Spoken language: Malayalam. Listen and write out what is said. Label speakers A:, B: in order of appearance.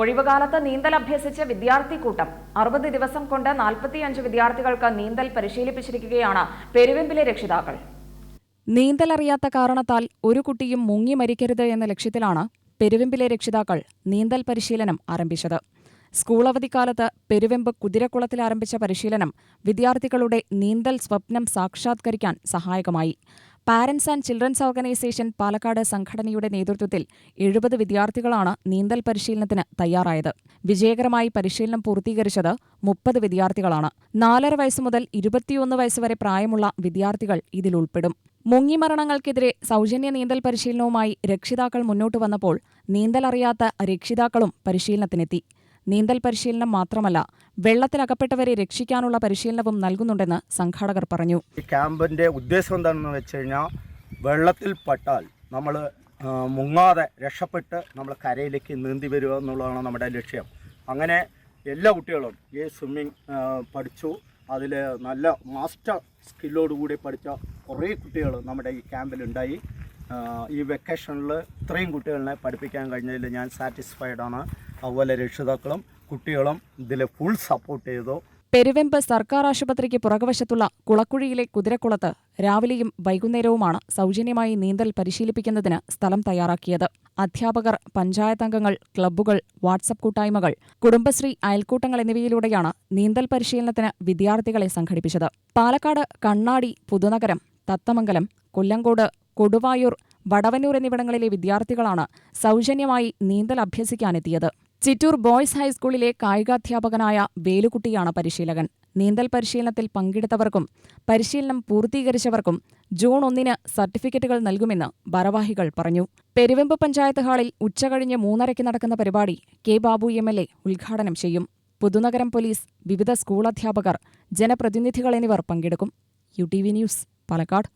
A: ഒഴിവുകാലത്ത് നീന്തൽ അഭ്യസിച്ച വിദ്യാർത്ഥി കൂട്ടം. അറുപത് ദിവസം കൊണ്ട് നാൽപ്പത്തിയഞ്ച് വിദ്യാർത്ഥികൾക്ക് നീന്തൽ പരിശീലിപ്പിച്ചിരിക്കുകയാണ് പെരുവെമ്പിലെ രക്ഷിതാക്കൾ. നീന്തലറിയാത്ത കാരണത്താൽ ഒരു കുട്ടിയും മുങ്ങി മരിക്കരുത് എന്ന ലക്ഷ്യത്തിലാണ് പെരുവെമ്പിലെ രക്ഷിതാക്കൾ നീന്തൽ പരിശീലനം ആരംഭിച്ചത്. സ്കൂൾ അവധിക്കാലത്ത് പെരുവെമ്പ് കുതിരക്കുളത്തിൽ ആരംഭിച്ച പരിശീലനം വിദ്യാർത്ഥികളുടെ നീന്തൽ സ്വപ്നം സാക്ഷാത്കരിക്കാൻ സഹായകമായി. Parents and children's organisation Palakkad സംഘടനയുടെ നേതൃത്വത്തിൽ എഴുപത് വിദ്യാർത്ഥികളാണ് നീന്തൽ പരിശീലനത്തിന് തയ്യാറായത്. വിജയകരമായി പരിശീലനം പൂർത്തീകരിച്ചത് മുപ്പത് വിദ്യാർത്ഥികളാണ്. നാലര വയസ്സ് മുതൽ ഇരുപത്തിയൊന്ന് വയസ്സ് വരെ പ്രായമുള്ള വിദ്യാർത്ഥികൾ ഇതിൽ ഉൾപ്പെടും. മുങ്ങിമരണങ്ങൾക്കെതിരെ സൗജന്യ നീന്തൽ പരിശീലനവുമായി രക്ഷിതാക്കൾ മുന്നോട്ട് വന്നപ്പോൾ നീന്തലറിയാത്ത രക്ഷിതാക്കളും പരിശീലനത്തിനെത്തി. നീന്തൽ പരിശീലനം മാത്രമല്ല വെള്ളത്തിലകപ്പെട്ടവരെ രക്ഷിക്കാനുള്ള പരിശീലനവും നൽകുന്നുണ്ടെന്ന് സംഘാടകർ പറഞ്ഞു.
B: ഈ ക്യാമ്പിന്റെ ഉദ്ദേശം എന്താണെന്ന് വെച്ച് കഴിഞ്ഞാൽ വെള്ളത്തിൽ പെട്ടാൽ നമ്മൾ മുങ്ങാതെ രക്ഷപ്പെട്ട് നമ്മൾ കരയിലേക്ക് നീന്തി വരിക എന്നുള്ളതാണ് നമ്മുടെ ലക്ഷ്യം. അങ്ങനെ എല്ലാ കുട്ടികളും ഈ സ്വിമ്മിങ് പഠിച്ചു. അതിൽ നല്ല മാസ്റ്റർ സ്കില്ലോടുകൂടി പഠിച്ച കുറേ കുട്ടികൾ നമ്മുടെ ഈ ക്യാമ്പിലുണ്ടായി. ഈ വെക്കേഷനിൽ ഇത്രയും കുട്ടികളെ പഠിപ്പിക്കാൻ കഴിഞ്ഞതിൽ ഞാൻ സാറ്റിസ്ഫൈഡ് ആണ്. അതുപോലെ രക്ഷിതാക്കളും കുട്ടികളും ഇതിൽ ഫുൾ സപ്പോർട്ട് ചെയ്തു.
A: പെരുവെമ്പ് സർക്കാർ ആശുപത്രിക്ക് പുറകുവശത്തുള്ള കുളക്കുഴിയിലെ കുതിരക്കുളത്ത് രാവിലെയും വൈകുന്നേരവുമാണ് സൗജന്യമായി നീന്തൽ പരിശീലിപ്പിക്കുന്നതിന് സ്ഥലം തയ്യാറാക്കിയത്. അധ്യാപകർ പഞ്ചായത്ത് അംഗങ്ങൾ ക്ലബ്ബുകൾ വാട്സപ്പ് കൂട്ടായ്മകൾ കുടുംബശ്രീ അയൽക്കൂട്ടങ്ങൾ എന്നിവയിലൂടെയാണ് നീന്തൽ പരിശീലനത്തിന് വിദ്യാർത്ഥികളെ സംഘടിപ്പിച്ചത്. പാലക്കാട് കണ്ണാടി പുതുനഗരം തത്തമംഗലം കൊല്ലങ്കോട് കൊടുവായൂർ വടവന്നൂർ എന്നിവിടങ്ങളിലെ വിദ്യാർത്ഥികളാണ് സൗജന്യമായി നീന്തൽ അഭ്യസിക്കാനെത്തിയത്. ചിറ്റൂർ ബോയ്സ് ഹൈസ്കൂളിലെ കായികാധ്യാപകനായ വേലുകുട്ടിയാണ് പരിശീലകൻ. നീന്തൽ പരിശീലനത്തിൽ പങ്കെടുത്തവർക്കും പരിശീലനം പൂർത്തീകരിച്ചവർക്കും ജൂൺ ഒന്നിന് സർട്ടിഫിക്കറ്റുകൾ നൽകുമെന്ന് ഭാരവാഹികൾ പറഞ്ഞു. പെരുവെമ്പ് പഞ്ചായത്ത് ഹാളിൽ ഉച്ചകഴിഞ്ഞ് മൂന്നരയ്ക്ക് നടക്കുന്ന പരിപാടി K Babu M L A ഉദ്ഘാടനം ചെയ്യും. പുതുനഗരം പോലീസ് വിവിധ സ്കൂൾ അധ്യാപകർ ജനപ്രതിനിധികൾ എന്നിവർ പങ്കെടുക്കും. U T V news Palakkad.